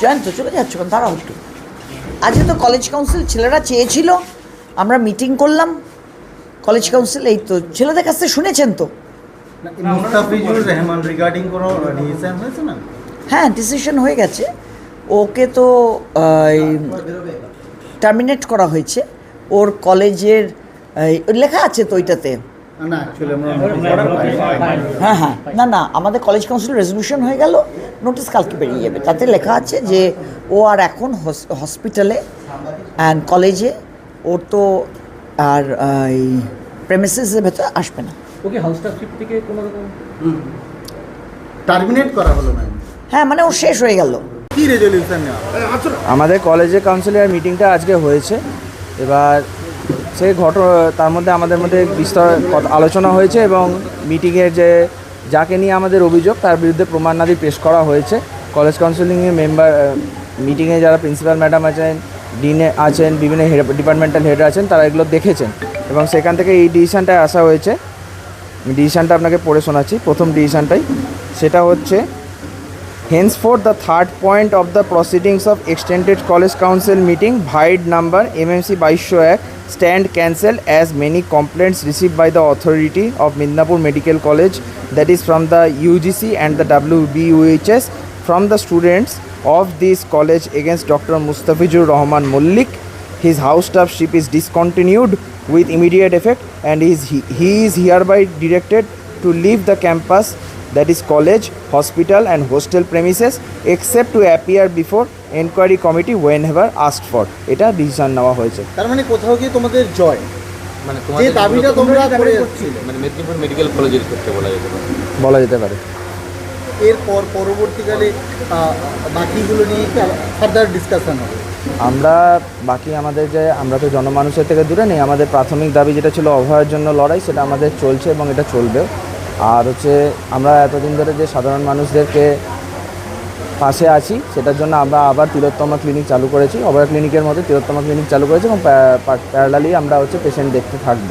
জয়ন্ত চলে যাচ্ছ কেন? দাঁড়াও একটু। আজকে তো কলেজ কাউন্সিল ছেলেরা চেয়েছিল আমরা মিটিং করলাম। কলেজ কাউন্সিল এই তো ছেলেদের কাছ থেকে শুনেছেন তো? হ্যাঁ ডিসিশন হয়ে গেছে। ওকে তো টার্মিনেট করা হয়েছে। ওর কলেজের লেখা আছে তো ওইটাতে। না। হ্যাঁ হ্যাঁ। না না আমাদের কলেজ কাউন্সিল রেজলিউশন হয়ে গেল নোটিশ কালকে বেরিয়ে যাবে। তাতে লেখা আছে যে ও আর এখন হসপিটালে অ্যান্ড কলেজে ওর তো আর এই প্রেমিসেসের ভেতরে আসবে না। ওকে হাউস থেকে কোনো রকম? টার্মিনেট করা হলো ম্যাম হ্যাঁ মানে ও শেষ হয়ে গেল। কি রেজলিউশন আমাদের কলেজে কাউন্সিলের মিটিংটা আজকে হয়েছে। এবার সেই ঘট তার মধ্যে আমাদের মধ্যে বিস্তর আলোচনা হয়েছে এবং মিটিংয়ের যে যাকে নিয়ে আমাদের অভিযোগ তার বিরুদ্ধে প্রমাণাদি পেশ করা হয়েছে। কলেজ কাউন্সিলিংয়ের মেম্বার মিটিংয়ে যারা প্রিন্সিপাল ম্যাডাম আছেন ডিনে আছেন বিভিন্ন ডিপার্টমেন্টাল হেড আছেন তারা এগুলো দেখেছেন। এবং সেখান থেকে এই ডিসিশানটায় আসা হয়েছে। ডিসিশানটা আপনাকে পড়ে শোনাচ্ছি প্রথম ডিসিশানটাই। সেটা হচ্ছে Henceforth, the third point of the proceedings of Extended College Council meeting, VIDE number MMC 2201, stand cancelled as many complaints received by the authority of Midnapur Medical College, that is from the UGC and the WBUHS, from the students of this college against Dr. Mustafizur Rahman Mullik. His house staffship is discontinued with immediate effect, and he is, he is hereby directed to leave the campus that is college, hospital and hostel premises except to appear before enquiry committee whenever asked for. এটা decision নেওয়া হয়েছে। তার মানে কোথাও গিয়ে তোমাদের জয়? মানে যে তোমাদের দাবিটা তোমরা করে যাচ্ছিলে মানে মেদিনীপুর মেডিকেল কলেজের ক্ষেত্রে বলা যেতে পারে। বলা যেতে পারে। এরপর পরবর্তীকালে বাকিগুলো নিয়ে ফার্দার ডিসকাশন হবে? আমরা বাকি আমাদের যে আমরা তো জনমানুষের থেকে দূরে নেই আমাদের প্রাথমিক দাবি যেটা ছিল অভয়ের জন্য লড়াই সেটা আমাদের চলছে এবং এটা চলবেও। আর হচ্ছে আমরা এতদিন ধরে যে সাধারণ মানুষদেরকে পাশে আছি। সেটার জন্য আমরা আবার তিলোত্তমা ক্লিনিক চালু করেছি। অভয়া ক্লিনিকের মধ্যে তিলোত্তমা ক্লিনিক চালু করেছি এবং প্যারালালি আমরা হচ্ছে পেশেন্ট দেখতে থাকব।